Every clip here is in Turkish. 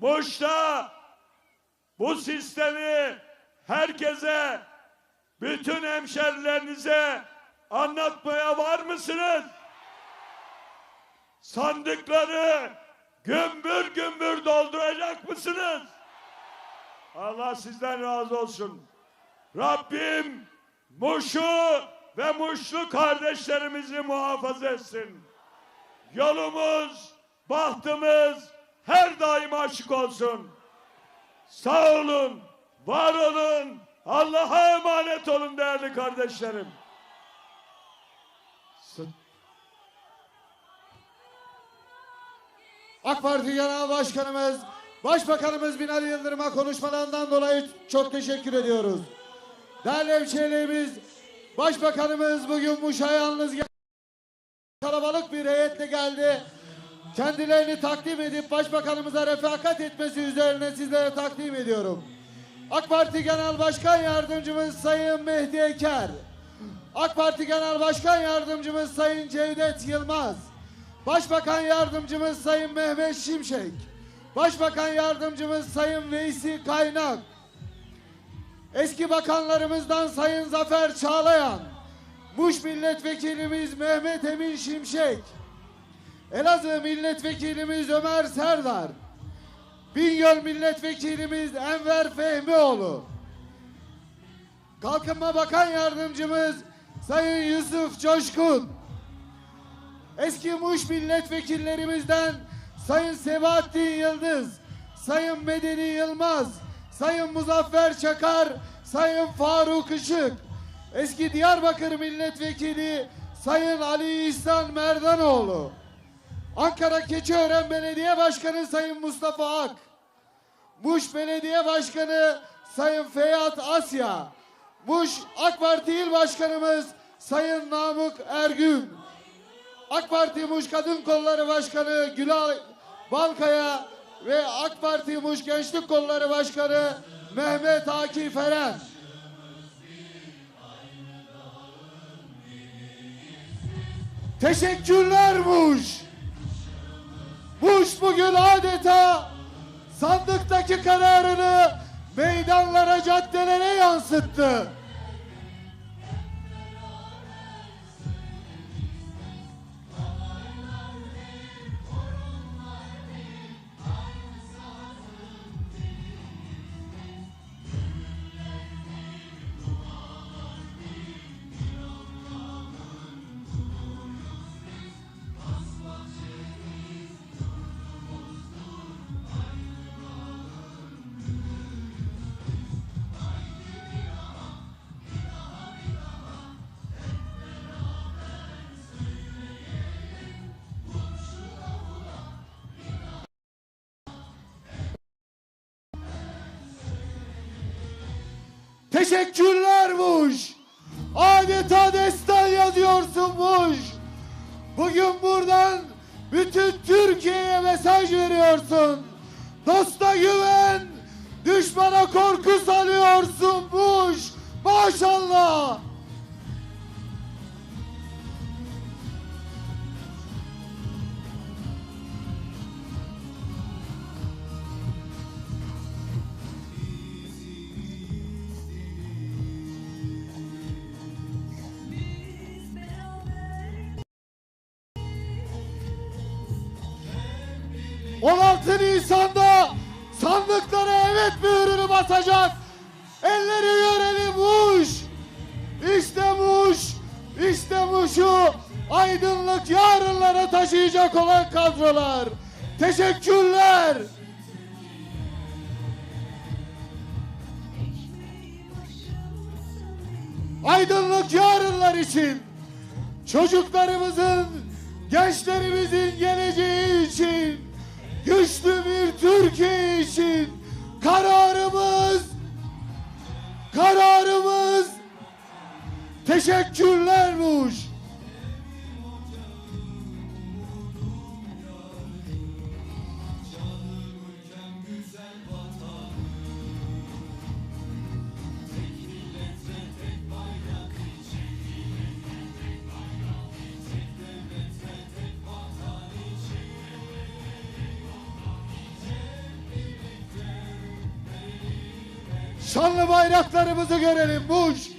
Muş'ta bu sistemi herkese, bütün hemşerilerinize anlatmaya var mısınız? Sandıkları gümbür gümbür dolduracak mısınız? Allah sizden razı olsun. Rabbim Muş'u ve Muşlu kardeşlerimizi muhafaza etsin. Yolumuz, bahtımız her daim açık olsun. Sağ olun, var olun, Allah'a emanet olun değerli kardeşlerim. AK Parti Genel Başkanımız, Başbakanımız Binali Yıldırım'a konuşmalarından dolayı çok teşekkür ediyoruz. Değerli hemşehrilerimiz, Başbakanımız bugün Muş'a yalnız gel- kalabalık bir heyetle geldi. Kendilerini takdim edip Başbakanımıza refakat etmesi üzerine sizlere takdim ediyorum. AK Parti Genel Başkan Yardımcımız Sayın Mehdi Eker, AK Parti Genel Başkan Yardımcımız Sayın Cevdet Yılmaz, Başbakan Yardımcımız Sayın Mehmet Şimşek, Başbakan Yardımcımız Sayın Veysi Kaynak, eski bakanlarımızdan Sayın Zafer Çağlayan, Muş Milletvekilimiz Mehmet Emin Şimşek, Elazığ Milletvekilimiz Ömer Serdar, Bingöl Milletvekilimiz Enver Fehmioğlu, Kalkınma Bakan Yardımcımız Sayın Yusuf Coşkun, eski Muş milletvekillerimizden Sayın Sebahattin Yıldız, Sayın Medeni Yılmaz, Sayın Muzaffer Çakar, Sayın Faruk Işık, eski Diyarbakır milletvekili Sayın Ali İhsan Merdanoğlu, Ankara Keçiören Belediye Başkanı Sayın Mustafa Ak, Muş Belediye Başkanı Sayın Feyyat Asya, Muş AK Parti İl Başkanımız Sayın Namık Ergün, AK Parti Muş Kadın Kolları Başkanı Gülay Balkaya ve AK Parti Muş Gençlik Kolları Başkanı Mehmet Akif Eren. Teşekkürler Muş. Muş bugün adeta sandıktaki kararını meydanlara, caddelere yansıttı. Teşekkürler Muş. Adeta destan yazıyorsun Muş. Bugün buradan bütün Türkiye'ye mesaj veriyorsun. Dosta güven, düşmana korku salıyorsun Muş. Maşallah. 16 Nisan'da sandıklara evet mührünü basacak. Elleri görelim Muş. İşte Muş. İşte Muş'u aydınlık yarınlara taşıyacak olan kadrolar. Teşekkürler. Aydınlık yarınlar için çocuklarımızın, gençlerimizin geleceği Teşekkürlermuş. Şanlı bayraklarımızı görelim Buş.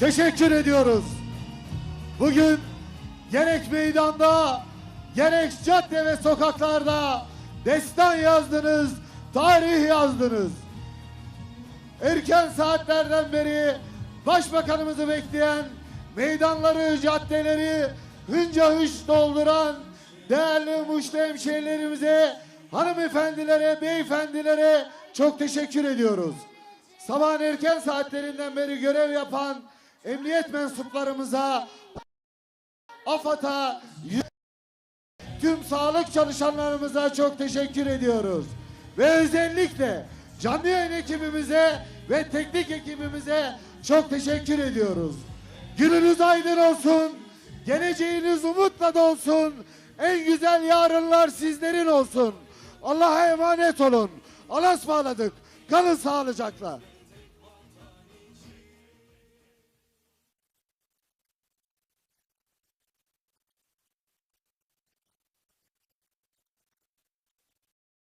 Teşekkür ediyoruz. Bugün gerek meydanda, gerek cadde ve sokaklarda destan yazdınız, tarih yazdınız. Erken saatlerden beri başbakanımızı bekleyen meydanları, caddeleri hınca hış dolduran değerli Muşlu hemşehrilerimize, hanımefendilere, beyefendilere çok teşekkür ediyoruz. Sabahın erken saatlerinden beri görev yapan emniyet mensuplarımıza, AFAD'a, tüm sağlık çalışanlarımıza çok teşekkür ediyoruz. Ve özellikle canlı yayın ekibimize ve teknik ekibimize çok teşekkür ediyoruz. Gününüz aydın olsun, geleceğiniz umutla dolsun, en güzel yarınlar sizlerin olsun. Allah'a emanet olun. Allah'a ısmarladık. Kalın sağlıcakla.